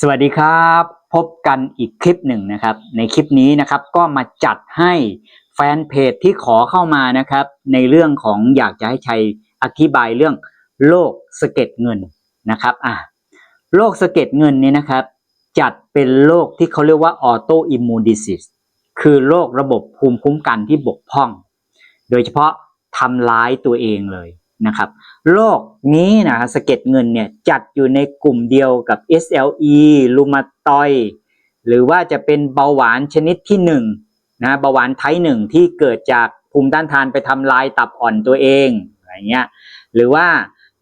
สวัสดีครับ พบกันอีกคลิปหนึ่งนะครับ ในคลิปนี้นะครับก็มาจัดให้แฟนเพจที่ขอเข้ามานะครับ ในเรื่องของอยากจะให้ชัยอธิบายเรื่องโรคสะเก็ดเงินนะครับอะโรคสะเก็ดเงินนี่นะครับ จัดเป็นโรคที่เขาเรียกว่าออโตอิมมูนดิซิสคือโรคระบบภูมิคุ้มกันที่บกพร่อง โดยเฉพาะทำร้ายตัวเองเลย นะครับโรคนี้นะสะเก็ดเงินเนี่ยจัดอยู่ในกลุ่มเดียวกับ SLE รูมาตอยหรือว่าจะเป็นเบาหวานชนิดที่หนึ่งนะเบาหวานไทป์หนึ่งที่เกิดจากภูมิต้านทานไปทำลายตับอ่อนตัวเองอะไรเงี้ยหรือว่า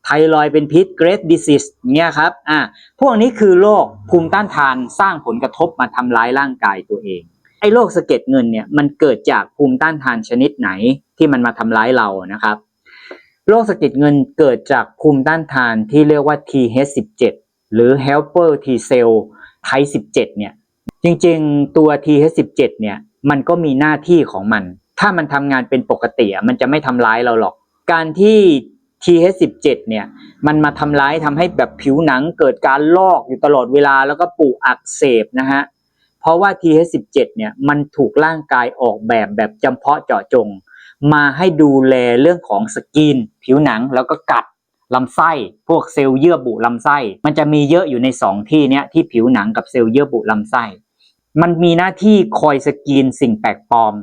ไทรอยด์เป็นพิษ Great Disease เนี่ยครับอะพวกนี้คือโรคภูมิต้านทานสร้างผลกระทบมาทำร้ายร่างกายตัวเองไอ้โรคสะเก็ดเงินเนี่ยมันเกิดจากภูมิต้านทานชนิดไหนที่มันมาทำร้ายเรานะครับ โรคสะเก็ดเงินเกิดจากภูมิต้านทานที่เรียกว่า TH17 หรือ helper T cell type 17 เนี่ย จริงๆตัว TH17 เนี่ย มันก็มีหน้าที่ของมัน ถ้ามันทำงานเป็นปกติอะมันจะไม่ทำร้ายเราหรอก การที่ TH17 เนี่ย มันมาทำร้ายทำให้แบบผิวหนังเกิดการลอกอยู่ตลอดเวลาแล้วก็ปูอักเสบนะฮะ เพราะว่า TH17 เนี่ย มันถูกร่างกายออกแบบแบบจำเพาะเจาะจง มาให้ดูแลเรื่องของสกิน ผิวหนังแล้วก็กัดลำไส้ พวกเซลล์เยื่อบุลำไส้ มันจะมีเยอะอยู่ในสองที่เนี้ยที่ผิวหนังกับเซลล์เยื่อบุลำไส้ มันมีหน้าที่คอยสกรีนสิ่งแปลกปลอม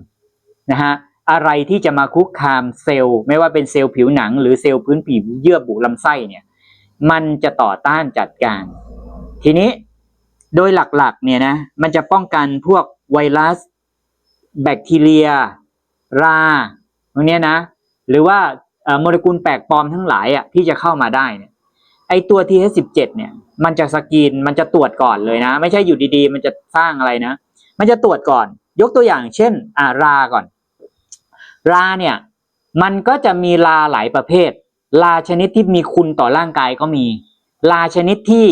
นะฮะอะไรที่จะมาคุกคามเซลล์ไม่ว่าเป็นเซลล์ผิวหนัง หรือเซลล์พื้นผิวเยื่อบุลำไส้เนี่ยมันจะต่อต้านจัดการ ทีนี้โดยหลักๆเนี่ยนะมันจะป้องกันพวกไวรัส แบคทีเรีย รา พวกเนี้นะ หรือว่าโมเลกุลแปลกปลอมทั้งหลายอะที่จะเข้ามาได้เนี่ยไอตัว TH17 เนี่ย มันจะสกรีนมันจะตรวจก่อนเลยนะ ไม่ใช่อยู่ดีๆ มันจะสร้างอะไรนะ มันจะตรวจก่อน ยกตัวอย่างเช่นอ่าราก่อน ราเนี่ย มันก็จะมีราหลายประเภท ราชนิดที่มีคุณต่อร่างกายก็มี ราชนิดที่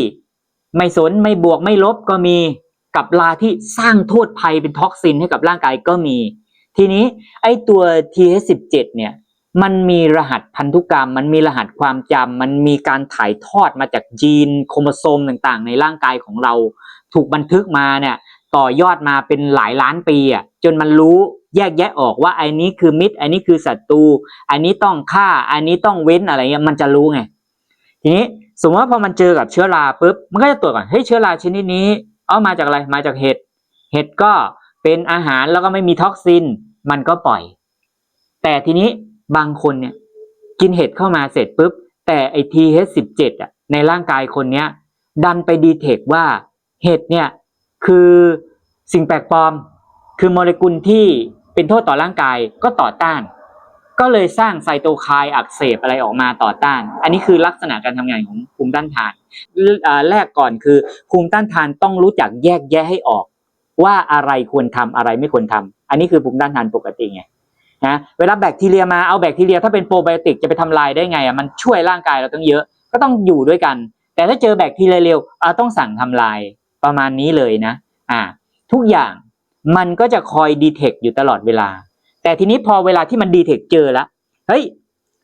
ไม่สนไม่บวกไม่ลบก็มีกับราที่สร้างโทษภัยเป็นท็อกซินให้กับร่างกายก็มี ทีนี้ไอ้ตัว TH17 เนี่ยมันมีรหัสพันธุกรรม มันมีรหัสความจำมันมีการถ่ายทอดมาจากยีนโครโมโซมต่างๆ ในร่างกายของเรา ถูกบันทึกมาเนี่ยต่อยอดมาเป็นหลายล้านปีอะจนมันรู้แยกแยะออกว่าไอ้นี้คือมิตรไอ้นี้คือศัตรูไอ้นี้ต้องฆ่าไอ้นี้ต้องเว้นอะไรเงี้ยมันจะรู้ไงทีนี้สมมติว่าพอมันเจอกับเชื้อราปุ๊บมันก็จะตรวจก่อนเฮ้ยเชื้อราชนิดนี้ เอามาจากอะไรมาจากเห็ดเห็ดก็ เป็นอาหารแล้วก็ไม่มีท็อกซิน มันก็ปล่อย แต่ทีนี้บางคนเนี่ยกินเห็ดเข้ามาเสร็จปุ๊บ แต่ไอ TH17 อะในร่างกายคนเนี้ย ดันไปดีเทคว่าเห็ดเนี่ยคือสิ่งแปลกปลอม คือโมเลกุลที่เป็นโทษต่อร่างกายก็ต่อต้าน ก็เลยสร้างไซโตไคน์อักเสบอะไรออกมาต่อต้าน อันนี้คือลักษณะการทำงานของภูมิต้านทานอ่าแรกก่อนคือภูมิต้านทานต้องรู้จักแยกแยะให้ออก ว่าอะไรควรทำอะไรไม่ควรทำอันนี้คือภูมิต้านทานปกติไงนะเวลาแบคทีเรียมาเอาแบคทีเรียถ้าเป็นโปรไบโอติกจะไปทำลายได้ไงอะมันช่วยร่างกายเราตั้งเยอะก็ต้องอยู่ด้วยกัน แต่ถ้าเจอแบคทีเรียเร็วอ่าต้องสั่งทำลายประมาณนี้เลยนะอ่าทุกอย่างมันก็จะคอยดีเทคอยู่ตลอดเวลา แต่ทีนี้พอเวลาที่มันดีเทคเจอแล้วเฮ้ย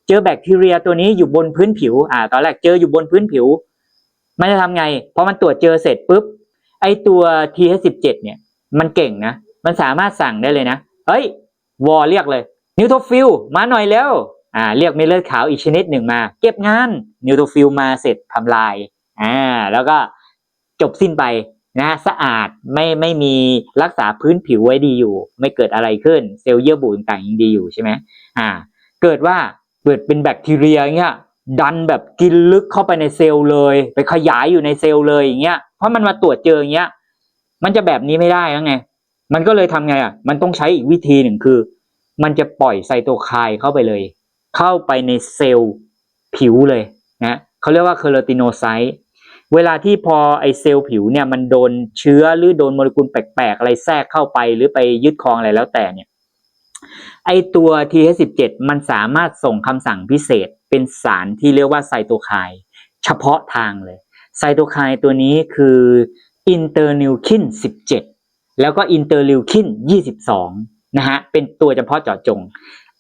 เจอแบคทีเรียตัวนี้อยู่บนพื้นผิวอ่าตอนแรกเจออยู่บนพื้นผิว มันจะทำไงพอมันตรวจเจอเสร็จปุ๊บ ไอตัว TH17 เนี่ย มันเก่งนะ มันสามารถสั่งได้เลยนะ เฮ้ย วอเรียกเลย นิวโทฟิลมาหน่อยแล้ว อ่า เรียกเม็ดเลือดขาวอีกชนิดหนึ่งมา เก็บงาน นิวโทฟิลมาเสร็จทำลาย อ่า แล้วก็จบสิ้นไปนะสะอาดไม่ไม่มีรักษาพื้นผิวไว้ดีอยู่ ไม่เกิดอะไรขึ้น เซลล์เยื่อบุต่างๆยังดีอยู่ใช่ไหมอ่า เกิดว่าเกิดเป็นแบคทีเรียเงี้ยดันแบบกินลึกเข้าไปในเซลล์เลย ไปขยายอยู่ในเซลล์เลยอย่างเงี้ย เพราะมันมาตรวจเจออย่างเงี้ย มันจะแบบนี้ไม่ได้แล้วไง มันก็เลยทำไงอะ มันต้องใช้อีกวิธีหนึ่งคือ มันจะปล่อยไซโตไคน์เข้าไปเลย เข้าไปในเซลล์ผิวเลยนะเขาเรียกว่าเคอร์ติโนไซต์เวลาที่พอไอเซลล์ผิวเนี่ยมันโดนเชื้อหรือโดนโมเลกุลแปลกๆ อะไรแทรกเข้าไปหรือไปยึดครองอะไรแล้วแต่เนี่ยไอตัว TH17 มันสามารถส่งคำสั่งพิเศษเป็นสารที่เรียกว่าไซโตไคน์เฉพาะทางเลย ไซโตไคน์ตัวนี้คืออินเตอร์นิวคิน 17 แล้วก็อินเตอร์ลิวคิน 22 นะฮะ เป็นตัวเฉพาะเจาะจง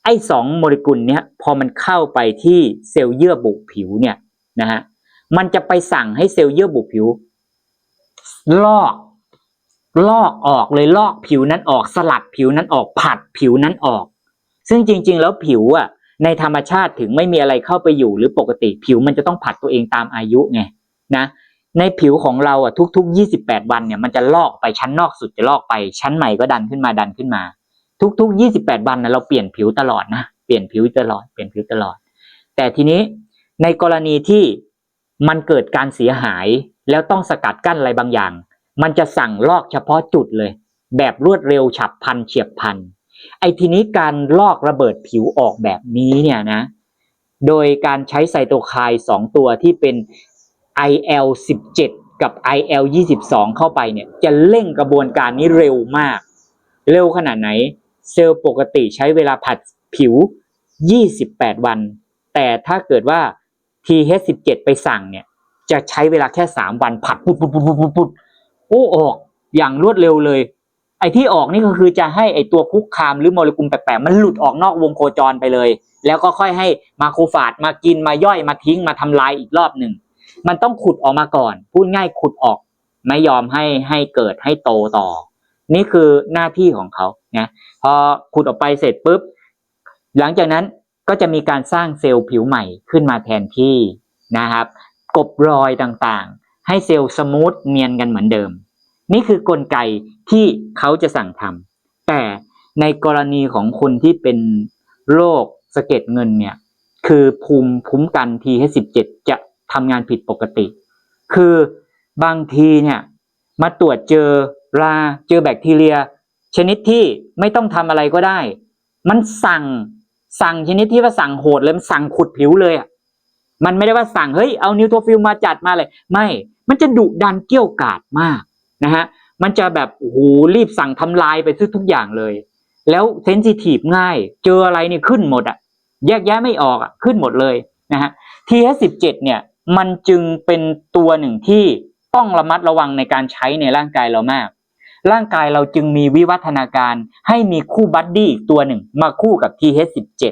ไอ้สองโมเลกุลเนี้ยพอมันเข้าไปที่เซลล์เยื่อบุผิวเนี่ยนะฮะ มันจะไปสั่งให้เซลล์เยื่อบุผิว ลอก ลอกออกเลยลอกผิวนั้นออกสลัดผิวนั้นออกผัดผิวนั้นออก ซึ่งจริง ๆ แล้วผิวอะในธรรมชาติถึงไม่มีอะไรเข้าไปอยู่หรือปกติผิวมันจะต้องผัดตัวเองตามอายุไง นะในผิวของเราอะทุก ๆ 28 วันเนี่ยมันจะลอกไปชั้นนอกสุดจะลอกไปชั้นใหม่ก็ดันขึ้นมาดันขึ้นมา ทุก ๆ 28 วันนะเราเปลี่ยนผิวตลอดนะเปลี่ยนผิวตลอดเปลี่ยนผิวตลอด แต่ทีนี้ในกรณีที่มันเกิดการเสียหายแล้วต้องสกัดกั้นอะไรบางอย่าง มันจะสั่งลอกเฉพาะจุดเลย แบบรวดเร็วฉับพลันเฉียบพลันไอ้ทีนี้การลอกระเบิดผิวออกแบบนี้เนี่ยนะ โดยการใช้ไซโตไคน์สองตัวที่เป็น IL 17 กับ IL 22 เข้าไปเนี่ยจะเร่งกระบวนการนี้เร็วมาก เร็วขนาดไหน เซลล์ปกติใช้เวลาผัดผิว 28 วัน แต่ถ้าเกิดว่า TH17 ไปสั่งเนี่ยจะใช้เวลาแค่ 3 วันผัดปุ๊บปุ๊บปุ๊บปุ๊บปุ๊บโอ้ออกอย่างรวดเร็วเลย ไอ้ที่ออกนี่ก็คือจะให้ไอ้ตัวคุกคามหรือโมเลกุลแปลกๆมันหลุดออกนอกวงโคจรไปเลย แล้วก็ค่อยให้มาโครฟาจมากินมาย่อยมาทิ้งมาทำลายอีกรอบหนึ่ง มันต้องขุดออกมาก่อน พูดง่ายขุดออก ไม่ยอมให้ให้เกิดให้โตต่อ นี่คือหน้าที่ของเขานะพอขุดออกไปเสร็จปุ๊บ หลังจากนั้นก็จะมีการสร้างเซลล์ผิวใหม่ขึ้นมาแทนที่นะครับ กบรอยต่างๆ ให้เซลล์สมูทเนียนกันเหมือนเดิม นี่คือกลไกที่เขาจะสั่งทำแต่ในกรณีของคนที่เป็นโรคสะเก็ดเงินเนี่ย คือภูมิคุ้มกัน TH17 จะ ทำงานผิดปกติ คือบางทีเนี่ยมาตรวจเจอราเจอแบคทีเรีย ชนิดที่ไม่ต้องทำอะไรก็ได้ มันสั่งสั่งชนิดที่ว่าสั่งโหดเลยมันสั่งขุดผิวเลยอะมันไม่ได้ว่าสั่งเฮ้ยเอานิวโทฟิลมาจัดมาเลย ไม่ มันจะดุดันเกี้ยวกาดมากนะฮะมันจะแบบโอ้โหรีบสั่งทำลายไปทุกทุกอย่างเลย แล้วเซนซิทีฟง่าย เจออะไรนี่ขึ้นหมดอะแยกแยะไม่ออกอะขึ้นหมดเลยนะฮะ TH17 เนี่ย มันจึงเป็นตัวหนึ่งที่ต้องระมัดระวังในการใช้ในร่างกายเรามาก ร่างกายเราจึงมีวิวัฒนาการให้มีคู่บัดดี้อีกตัวหนึ่งมาคู่กับ TH17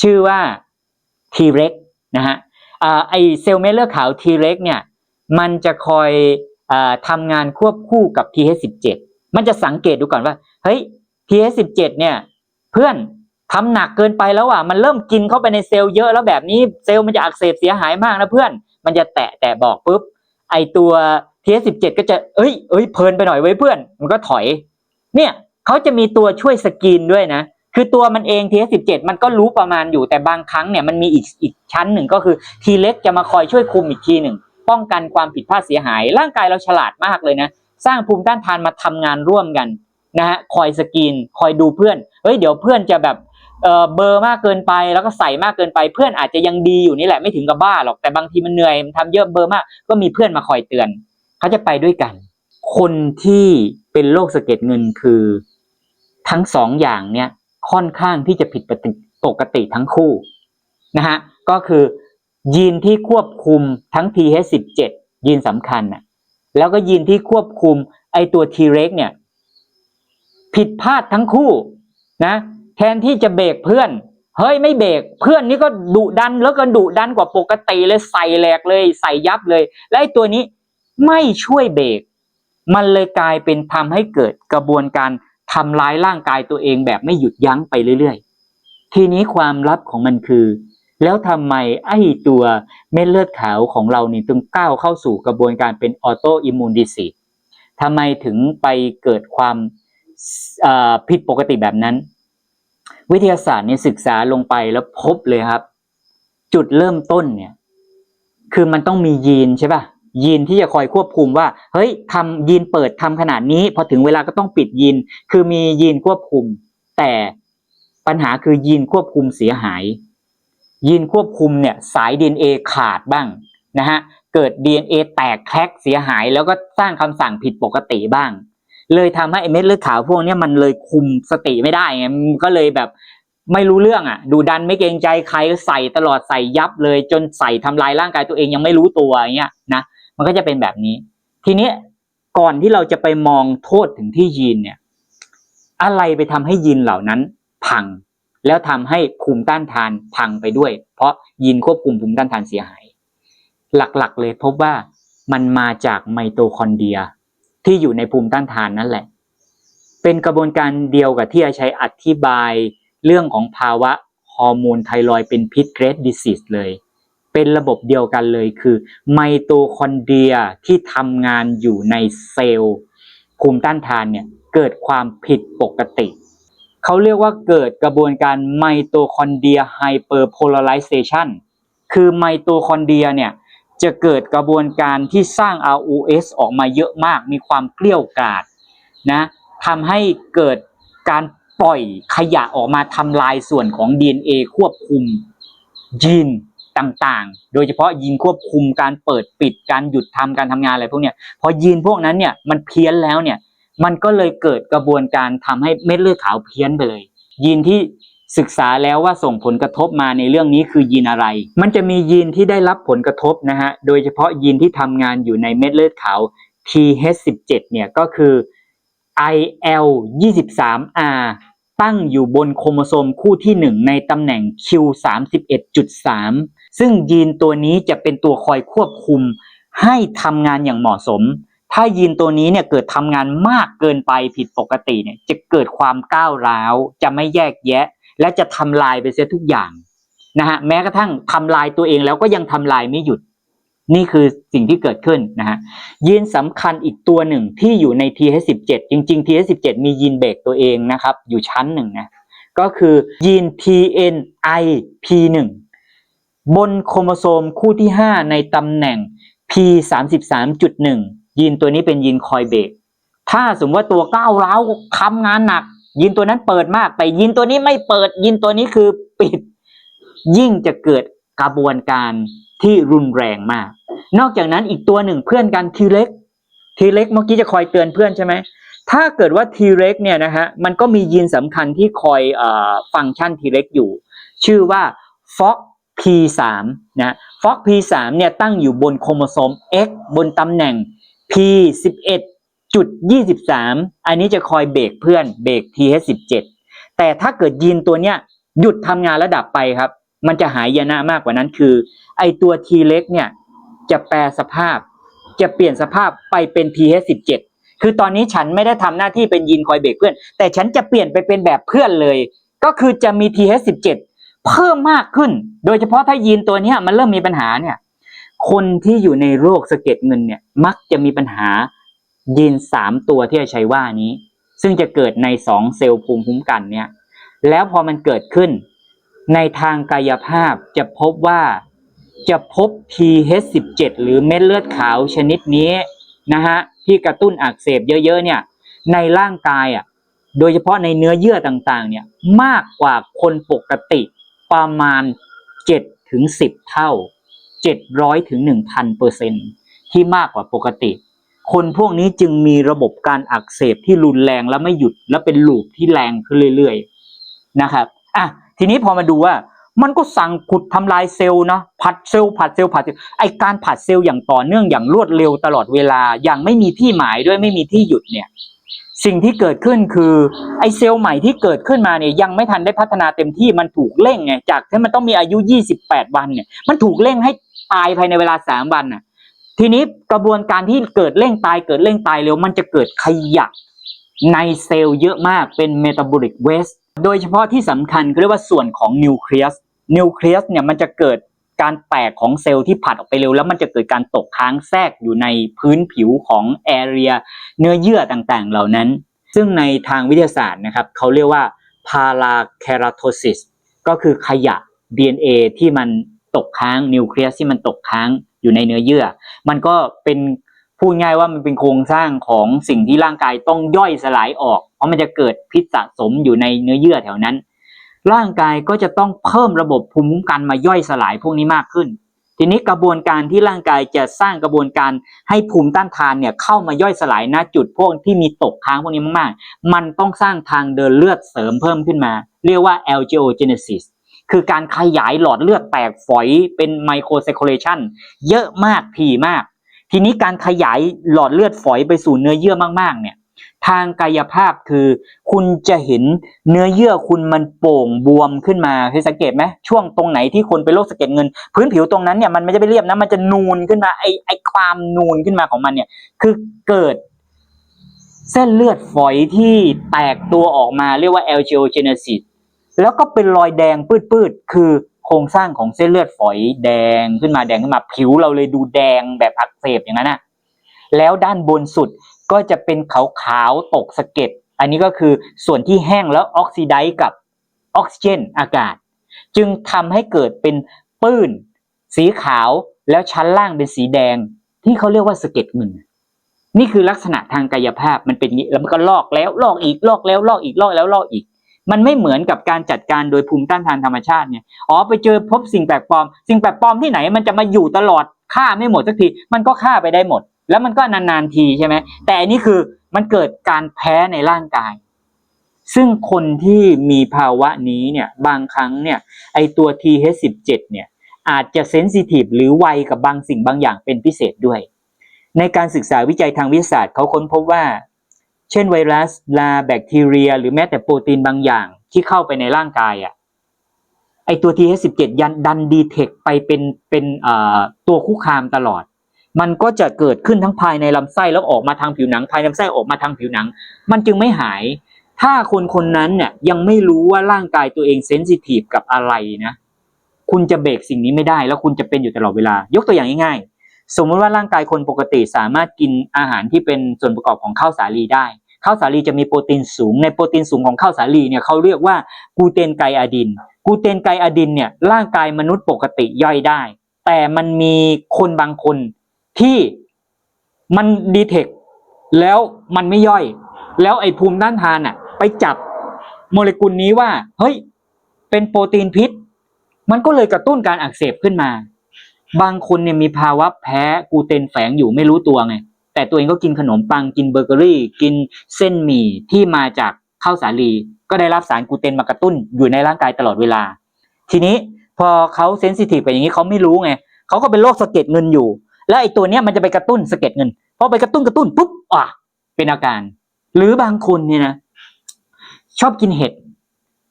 ชื่อว่า T-Rex นะฮะอ่าไอเซลล์เม็ดเลือดขาว T-Rex เนี่ย มันจะคอยอาทำงานควบคู่กับ TH17 มันจะสังเกตดูก่อนว่า เฮ้ย TH17 เนี่ย เพื่อน ทำหนักเกินไปแล้วอะมันเริ่มกินเข้าไปในเซลล์เยอะแล้วแบบนี้เซลล์มันจะอักเสบเสียหายมากนะเพื่อน มันจะแตะแตะบอกปุ๊บไอตัว TH17 ก็จะเอ้ยเอ้ยเพลินไปหน่อยไว้เพื่อน มันก็ถอย เนี่ยเขาจะมีตัวช่วยสกรีนด้วยนะ คือตัวมันเอง TH17 มันก็รู้ประมาณอยู่แต่บางครั้งเนี่ยมันมีอีกอีกชั้นหนึ่งก็คือ T เล็กจะมาคอยช่วยคุมอีกทีหนึ่งป้องกันความผิดพลาดเสียหาย ร่างกายเราฉลาดมากเลยนะ สร้างภูมิต้านทานมาทำงานร่วมกันนะฮะคอยสกรีนคอยดูเพื่อนเฮ้ยเดี๋ยวเพื่อนจะแบบ เออเบอร์มากเกินไปแล้วก็ใส่มากเกินไป เพื่อนอาจจะยังดีอยู่นี่แหละไม่ถึงกับบ้าหรอกแต่บางทีมันเหนื่อยมันทำเยอะเบอร์มาก ก็มีเพื่อนมาคอยเตือนเขาจะไปด้วยกัน คนที่เป็นโรคสะเก็ดเงินคือ ทั้งสองอย่างเนี่ยค่อนข้างที่จะผิดปกติปกติทั้งคู่นะฮะก็คือ ยีนที่ควบคุมทั้ง TH17 ยีนสำคัญนะแล้วก็ยีนที่ควบคุมไอตัว T-Rex เนี่ย ผิดพลาดทั้งคู่นะ แทนที่จะเบรกเพื่อนเฮ้ยไม่เบรกเพื่อนนี่ก็ดุดันแล้วก็ดุดันกว่าปกติเลยใส่แหลกเลย ใส่ยับเลย และไอ้ตัวนี้ไม่ช่วยเบรกมันเลยกลายเป็นทำให้เกิดกระบวนการทำร้ายร่างกายตัวเองแบบไม่หยุดยั้งไปเรื่อยๆ ทีนี้ความลับของมันคือ แล้วทำไมไอ้ตัวเม็ดเลือดขาวของเรานี่ถึงก้าวเข้าสู่กระบวนการเป็นออโตอิมมูนดิซีทำไมถึงไปเกิดความผิดปกติแบบนั้น วิทยาศาสตร์เนี่ยศึกษาลงไปแล้วพบเลยครับ จุดเริ่มต้นเนี่ย คือมันต้องมียีนใช่ป่ะยีนที่จะคอยควบคุมว่า เฮ้ยทำยีนเปิดทำขนาดนี้ พอถึงเวลาก็ต้องปิดยีน คือมียีนควบคุม แต่ปัญหาคือยีนควบคุมเสียหาย ยีนควบคุมเนี่ย สาย DNA ขาดบ้างนะฮะเกิด DNA แตกแคกเสียหาย แล้วก็สร้างคำสั่งผิดปกติบ้าง เลยทำให้ไอ้เม็ดเลือดขาวพวกนี้มันเลยคุมสติไม่ได้ไงก็เลยแบบไม่รู้เรื่องอะ ดูดันไม่เกรงใจใครใส่ตลอดใส่ยับเลย จนใส่ทำลายร่างกายตัวเองยังไม่รู้ตัวอย่างเงี้ยนะมันก็จะเป็นแบบนี้ ทีนี้ก่อนที่เราจะไปมองโทษถึงที่ยีนเนี่ย อะไรไปทำให้ยีนเหล่านั้นพัง แล้วทำให้ภูมิต้านทานพังไปด้วย เพราะยีนควบคุมภูมิต้านทานเสียหาย หลักๆเลยพบว่ามันมาจากไมโตคอนเดรีย ที่อยู่ในภูมิต้านทานนั่นแหละ เป็นกระบวนการเดียวกับที่จะใช้อธิบายเรื่องของภาวะฮอร์โมนไทรอยเป็นพิษเกรดดิซิสเลย เป็นระบบเดียวกันเลยคือไมโตคอนเดรียที่ทำงานอยู่ในเซลล์ภูมิต้านทานเนี่ยเกิดความผิดปกติเขาเรียกว่าเกิดกระบวนการไมโตคอนเดรียไฮเปอร์โพลาริเซชันคือไมโตคอนเดรียเนี่ย จะเกิดกระบวนการที่สร้าง ROS ออกมาเยอะมาก มีความเกลี้ยวกาดนะทำให้เกิดการปล่อยขยะออกมาทำลายส่วนของ DNA ควบคุมยีนต่างๆ โดยเฉพาะยีนควบคุมการเปิดปิดการหยุดทำการทำงานอะไรพวกเนี้ยพอยีนพวกนั้นเนี่ยมันเพี้ยนแล้วเนี่ยมันก็เลยเกิดกระบวนการทำให้เม็ดเลือดขาวเพี้ยนไปเลยยีนที่ ศึกษาแล้วว่าส่งผลกระทบมาในเรื่องนี้คือยีนอะไร มันจะมียีนที่ได้รับผลกระทบนะฮะ โดยเฉพาะยีนที่ทำงานอยู่ในเม็ดเลือดขาว TH17 เนี่ยก็คือ IL23R ตั้งอยู่บนโครโมโซมคู่ที่ 1 ในตำแหน่ง Q31.3 ซึ่งยีนตัวนี้จะเป็นตัวคอยควบคุม ให้ทำงานอย่างเหมาะสม ถ้ายีนตัวนี้เนี่ยเกิดทำงานมากเกินไปผิดปกติเนี่ยจะเกิดความก้าวร้าว จะไม่แยกแยะ และจะทำลายไปเสียทุกอย่างนะฮะแม้กระทั่งทำลายตัวเองแล้วก็ยังทำลายไม่หยุด นี่คือสิ่งที่เกิดขึ้นนะฮะยีนสำคัญอีกตัวหนึ่งที่อยู่ใน TH17 จริง ๆ TH17 มียีนเบรกตัวเองนะครับ อยู่ชั้นหนึ่งนะก็คือยีน TNIP1 บนโครโมโซมคู่ที่ 5 ในตำแหน่ง P33.1 ยีนตัวนี้เป็นยีนคอยเบรกถ้าสมมติว่าตัวก้าวร้าวทำงานหนัก ยีนตัวนั้นเปิดมากแต่ยีนตัวนี้ไม่เปิดยีนตัวนี้คือปิด ยิ่งจะเกิดกระบวนการที่รุนแรงมาก นอกจากนั้นอีกตัวหนึ่งเพื่อนกันทีเล็ก ทีเล็กเมื่อกี้จะคอยเตือนเพื่อนใช่ไหมถ้าเกิดว่าทีเล็กเนี่ยนะฮะมันก็มียีนสำคัญที่คอยเอ่อฟังก์ชันทีเล็กอยู่ ชื่อว่า FOXP3 นะ FOXP3 เนี่ยตั้งอยู่บนโครโมโซม X บนตำแหน่ง P11.23 อันนี้จะคอยเบรกเพื่อนเบรก TH17 แต่ถ้าเกิดยีนตัวเนี้ยหยุดทำงานระดับไปครับ มันจะหายยนะมากกว่านั้นคือ ไอตัว T เล็กเนี่ยจะแปลสภาพ จะเปลี่ยนสภาพไปเป็น TH17 คือตอนนี้ฉันไม่ได้ทำหน้าที่เป็นยีนคอยเบรกเพื่อน แต่ฉันจะเปลี่ยนไปเป็นแบบเพื่อนเลย ก็คือจะมี TH17 เพิ่มมากขึ้น โดยเฉพาะถ้ายีนตัวเนี้ยมันเริ่มมีปัญหาเนี่ย คนที่อยู่ในโรคสะเก็ดเงินเนี่ย มักจะมีปัญหา ยีนสามตัวที่จะใช้ว่านี้ ซึ่งจะเกิดในสองเซลล์ภูมิคุ้มกันเนี่ย แล้วพอมันเกิดขึ้น ในทางกายภาพจะพบว่าจะพบ TH17 หรือเม็ดเลือดขาวชนิดนี้นะฮะที่กระตุ้นอักเสบเยอะๆเนี่ยในร่างกายอะโดยเฉพาะในเนื้อเยื่อต่างๆเนี่ยมากกว่าคนปกติประมาณ 7 ถึง 10 เท่า 700 ถึง 1,000เปอร์เซ็นที่มากกว่าปกติ คนพวกนี้จึงมีระบบการอักเสบที่รุนแรงและไม่หยุดและเป็นลูปที่แรงขึ้นเรื่อยๆนะครับอะทีนี้พอมาดูว่ามันก็สั่งขุดทำลายเซลล์เนาะผัดเซลล์ผัดเซลล์ผัดเซลล์ไอการผัดเซลล์อย่างต่อเนื่องอย่างรวดเร็วตลอดเวลาอย่างไม่มีที่หมายด้วยไม่มีที่หยุดเนี่ยสิ่งที่เกิดขึ้นคือไอเซลล์ใหม่ที่เกิดขึ้นมาเนี่ยยังไม่ทันได้พัฒนาเต็มที่มันถูกเร่งไงจากที่มันต้องมีอายุ 28 วันเนี่ยมันถูกเร่งให้ตายภายในเวลา 3 วันน่ะ ทีนี้กระบวนการที่เกิดเร่งตายเกิดเร่งตายเร็วมันจะเกิดขยะในเซลล์เยอะมากเป็นเมตาบอลิกเวสโดยเฉพาะที่สำคัญเรียกว่าส่วนของนิวเคลียสนิวเคลียสเนี่ยมันจะเกิดการแตกของเซลล์ที่ผัดออกไปเร็ว แล้วมันจะเกิดการตกค้างแทรกอยู่ในพื้นผิวของแอเรียเนื้อเยื่อต่างๆ เหล่านั้น ซึ่งในทางวิทยาศาสตร์นะครับเขาเรียกว่า parakeratosis ก็คือขยะ DNA ที่มันตกค้างนิวเคลียสที่มันตกค้าง อยู่ในเนื้อเยื่อ มันก็เป็นพูดง่ายว่ามันเป็นโครงสร้างของสิ่งที่ร่างกายต้องย่อยสลายออก เพราะมันจะเกิดพิษสะสมอยู่ในเนื้อเยื่อแถวนั้น ร่างกายก็จะต้องเพิ่มระบบภูมิคุ้มกันมาย่อยสลายพวกนี้มากขึ้น ทีนี้กระบวนการที่ร่างกายจะสร้างกระบวนการให้ภูมิต้านทานเนี่ยเข้ามาย่อยสลายณจุดพวกที่มีตกค้างพวกนี้มากๆ มันต้องสร้างทางเดินเลือดเสริมเพิ่มขึ้นมา เรียกว่า L-Gogenesis คือการขยายหลอดเลือดแตกฝอยเป็นไมโครเซ c u l a t i o n เยอะมากถี่มาก ทีนี้การขยายหลอดเลือดฝอยไปสู่เนื้อเยื่อมากๆ เนี่ย ทางกายภาพคือคุณจะเห็นเนื้อเยื่อคุณมันโป่งบวมขึ้นมาเคยสังเกตไหมช่วงตรงไหนที่คนเป็นโรคสะเก็ดเงิน พื้นผิวตรงนั้นเนี่ยมันไม่จะไปเรียบนะมันจะนูนขึ้นมาไอไอความนูนขึ้นมาของมันเนี่ย คือเกิดเส้นเลือดฝอยที่แตกตัวออกมาเรียกว่า angiogenesis แล้วก็เป็นรอยแดงปืดๆ คือโครงสร้างของเส้นเลือดฝอยแดงขึ้นมาแดงขึ้นมาผิวเราเลยดูแดงแบบอักเสบอย่างนั้นนะแล้วด้านบนสุดก็จะเป็นขาวๆตกสะเก็ด อันนี้ก็คือส่วนที่แห้งแล้วออกซิไดซ์กับออกซิเจนอากาศ จึงทำให้เกิดเป็นปื้น สีขาวแล้วชั้นล่างเป็นสีแดง ที่เขาเรียกว่าสะเก็ดเงินนี่คือลักษณะทางกายภาพมันเป็นงนี้แล้วมันก็ลอกแล้วลอกอีกลอกแล้วลอกอีกลอกแล้วลอกอีก มันไม่เหมือนกับการจัดการโดยภูมิต้านทานธรรมชาติเนี่ยอ๋อไปเจอพบสิ่งแปลกปลอม สิ่งแปลกปลอมที่ไหนมันจะมาอยู่ตลอดฆ่าไม่หมดสักทีมันก็ฆ่าไปได้หมด แล้วมันก็นานๆทีใช่ไหมแต่อันนี้คือมันเกิดการแพ้ในร่างกาย ซึ่งคนที่มีภาวะนี้เนี่ยบางครั้งเนี่ยไอตัว TH17 เนี่ยอาจจะเซนซิทีฟหรือไวกับบางสิ่งบางอย่างเป็นพิเศษด้วย ในการศึกษาวิจัยทางวิทยาศาสตร์เขาค้นพบว่า เช่นไวรัสลาแบคทีเรีย หรือแม้แต่โปรตีนบางอย่างที่เข้าไปในร่างกายอะไอตัว TH17 ยันดันดีเทคไปเป็นเป็นตัวคุกคามตลอด มันก็จะเกิดขึ้นทั้งภายในลำไส้แล้วออกมาทางผิวหนัง ภายในลำไส้ออกมาทางผิวหนัง มันจึงไม่หาย ถ้าคนคนนั้นเนี่ยยังไม่รู้ว่าร่างกายตัวเองเซนซิทีฟกับอะไรนะ คุณจะเบรกสิ่งนี้ไม่ได้ แล้วคุณจะเป็นอยู่ตลอดเวลา ยกตัวอย่างง่ายๆ สมมติว่าร่างกายคนปกติสามารถกินอาหารที่เป็นส่วนประกอบของข้าวสาลีได้ ข้าวสาลีจะมีโปรตีนสูง ในโปรตีนสูงของข้าวสาลีเนี่ยเขาเรียกว่ากูเตนไกอะดิน กูเตนไกอะดินเนี่ยร่างกายมนุษย์ปกติย่อยได้ แต่มันมีคนบางคนที่มันดีเทคแล้วมันไม่ย่อย แล้วไอ้ภูมิต้านทานอะไปจับโมเลกุลนี้ว่า เฮ้ย เป็นโปรตีนพิษ มันก็เลยกระตุ้นการอักเสบขึ้นมา บางคนเนี่ยมีภาวะแพ้กลูเตนแฝงอยู่ไม่รู้ตัวไง แต่ตัวเองก็กินขนมปังกินเบเกอรี่ กินเส้นหมี่ที่มาจากข้าวสาลี ก็ได้รับสารกลูเตนมากระตุ้นอยู่ในร่างกายตลอดเวลา ทีนี้พอเขาเซนซิทีฟไปอย่างนี้เขาไม่รู้ไงเขาก็เป็นโรคสะเก็ดเงินอยู่ แล้วไอ้ตัวเนี้ยมันจะไปกระตุ้นสะเก็ดเงินพอไปกระตุ้นกระตุ้นปุ๊บอะเป็นอาการ หรือบางคนเนี่ยนะชอบกินเห็ด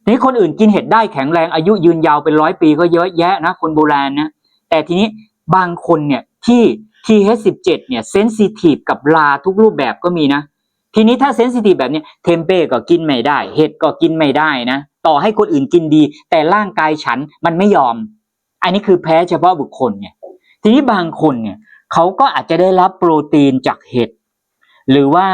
นี่คนอื่นกินเห็ดได้แข็งแรงอายุยืนยาวเป็นร้อยปีก็เยอะแยะนะคนโบราณนะ แต่ทีนี้บางคนเนี่ยที่ TH17 เนี่ยเซนซิทีฟกับลาทุกรูปแบบก็มีนะ ทีนี้ถ้าเซนซิทีฟแบบเนี้ยเทมเป้ก็กินไม่ได้ เห็ดก็กินไม่ได้นะ ต่อให้คนอื่นกินดี แต่ร่างกายฉันมันไม่ยอม อันนี้คือแพ้เฉพาะบุคคลเนี่ยทีนี้บางคนเนี่ยเขาก็อาจจะได้รับโปรตีนจากเห็ดหรือว่า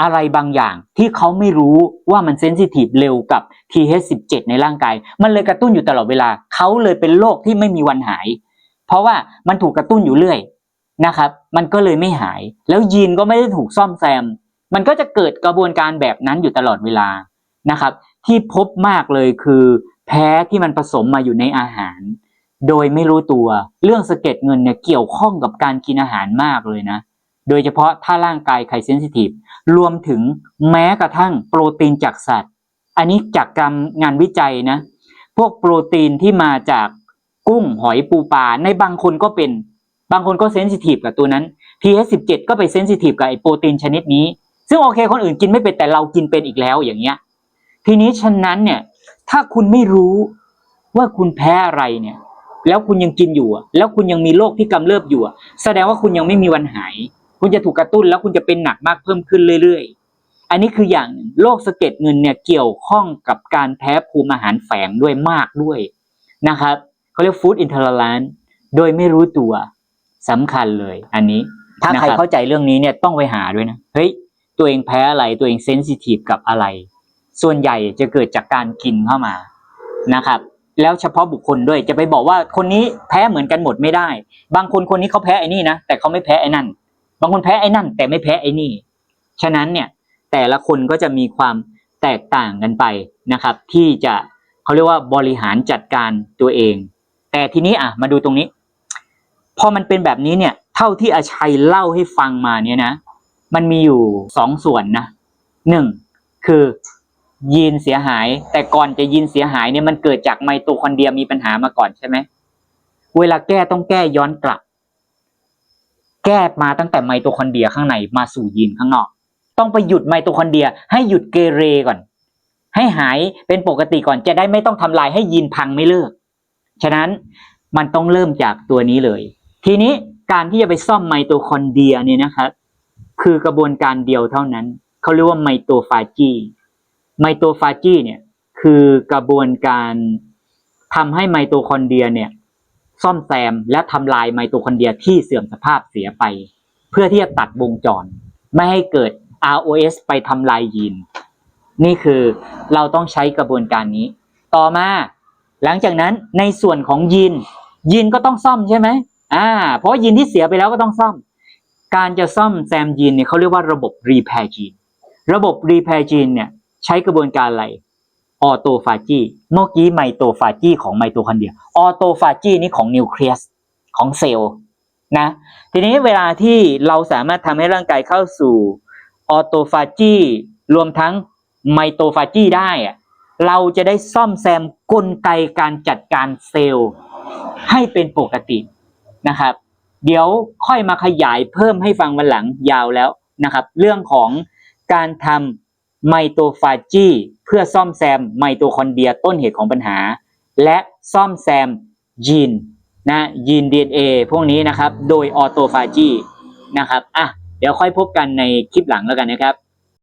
อะไรบางอย่างที่เขาไม่รู้ว่ามันเซนซิทีฟเร็วกับ TH17 ในร่างกาย มันเลยกระตุ้นอยู่ตลอดเวลา เขาเลยเป็นโรคที่ไม่มีวันหาย เพราะว่ามันถูกกระตุ้นอยู่เรื่อยนะครับ มันก็เลยไม่หาย แล้วยีนก็ไม่ได้ถูกซ่อมแซม มันก็จะเกิดกระบวนการแบบนั้นอยู่ตลอดเวลานะครับ ที่พบมากเลยคือ แพ้ที่มันผสมมาอยู่ในอาหาร โดยไม่รู้ตัว เรื่องสะเก็ดเงินเนี่ยเกี่ยวข้องกับการกินอาหารมากเลยนะ โดยเฉพาะถ้าร่างกายใครเซนซิทีฟรวมถึงแม้กระทั่งโปรตีนจากสัตว์ อันนี้จากการงานวิจัยนะ พวกโปรตีนที่มาจาก กุ้งหอยปูปลาในบางคนก็เป็น บางคนก็เซนซิทีฟกับตัวนั้น TH17 ก็ไปเซนซิทีฟกับไอโปรตีนชนิดนี้ ซึ่งโอเคคนอื่นกินไม่เป็นแต่เรากินเป็นอีกแล้วอย่างเงี้ย ทีนี้ฉะนั้นเนี่ยถ้าคุณไม่รู้ว่าคุณแพ้อะไรเนี่ย แล้วคุณยังกินอยู่อะแล้วคุณยังมีโรคที่กำเริบอยู่อะแสดงว่าคุณยังไม่มีวันหาย คุณจะถูกกระตุ้นแล้วคุณจะเป็นหนักมากเพิ่มขึ้นเรื่อย ๆ อันนี้คืออย่างหนึ่งโรคสะเก็ดเงินเนี่ยเกี่ยวข้องกับการแพ้ภูมิอาหารแฝงด้วยมากด้วยนะครับ เขาเรียกฟู้ดอินเทอร์แลนโดยไม่รู้ตัวสำคัญเลย อันนี้ ถ้าใครเข้าใจเรื่องนี้เนี่ยต้องไปหาด้วยนะ เฮ้ย ตัวเองแพ้อะไรตัวเองเซนซิทีฟกับอะไร ส่วนใหญ่จะเกิดจากการกินเข้ามานะครับ แล้วเฉพาะบุคคลด้วยจะไปบอกว่าคนนี้แพ้เหมือนกันหมดไม่ได้ บางคนคนนี้เขาแพ้ไอ้นี่นะแต่เขาไม่แพ้ไอ้นั่น บางคนแพ้ไอ้นั่น แต่ไม่แพ้ไอ้นี่ฉะนั้นเนี่ยแต่ละคนก็จะมีความแตกต่างกันไปนะครับ ที่จะเขาเรียกว่าบริหารจัดการตัวเอง แต่ทีนี้อะมาดูตรงนี้ พอมันเป็นแบบนี้เนี่ย เท่าที่อาชัยเล่าให้ฟังมาเนี่ยนะ มันมีอยู่สองส่วนนะหนึ่งคือยีนเสียหาย แต่ก่อนจะยีนเสียหายเนี่ยมันเกิดจากไมโตคอนเดรียมีปัญหามาก่อนใช่ไหมเวลาแก้ต้องแก้ย้อนกลับ แก้มาตั้งแต่ไมโตคอนเดรียข้างในมาสู่ยีนข้างนอก ต้องไปหยุดไมโตคอนเดรีย ให้หยุดเกเรก่อน ให้หายเป็นปกติก่อนจะได้ไม่ต้องทำลายให้ยีนพังไม่เลิก ฉะนั้นมันต้องเริ่มจากตัวนี้เลย ทีนี้การที่จะไปซ่อมไมโตคอนเดรียเนี่ยนะครับคือกระบวนการเดียวเท่านั้น เขาเรียกว่าไมโตฟาจีไมโตฟาจีเนี่ยคือกระบวนการทำให้ไมโตคอนเดรียเนี่ยซ่อมแซมและทำลายไมโตคอนเดรียที่เสื่อมสภาพเสียไป เพื่อที่จะตัดวงจร ไม่ให้เกิด ROS ไปทำลายยีน นี่คือเราต้องใช้กระบวนการนี้ ต่อมา หลังจากนั้นในส่วนของยีนยีนก็ต้องซ่อมใช่ไหมอ่า เพราะยีนที่เสียไปแล้วก็ต้องซ่อม การจะซ่อมแซมยีนเนี่ยเขาเรียกว่าระบบรีแพร์จีนระบบรีแพร์จีนเนี่ยใช้กระบวนการอะไรออโตฟาจีเมื่อกี้ไมโตฟาจีของไมโตคอนเดรียออโตฟาจีนี่ของนิวเคลียสของเซลล์นะ ทีนี้เวลาที่เราสามารถทำให้ร่างกายเข้าสู่ออโตฟาจีรวมทั้งไมโตฟาจีได้อะ เราจะได้ซ่อมแซมกลไกการจัดการเซลล์ให้เป็นปกตินะครับ เดี๋ยวค่อยมาขยายเพิ่มให้ฟังวันหลังยาวแล้วนะครับ เรื่องของการทำไมโตฟาจีเพื่อซ่อมแซมไมโตคอนเดรียต้นเหตุของปัญหา และซ่อมแซมยีนนะยีน DNA พวกนี้นะครับ โดยออโตฟาจีนะครับอะเดี๋ยวค่อยพบกันในคลิปหลังแล้วกันนะครับ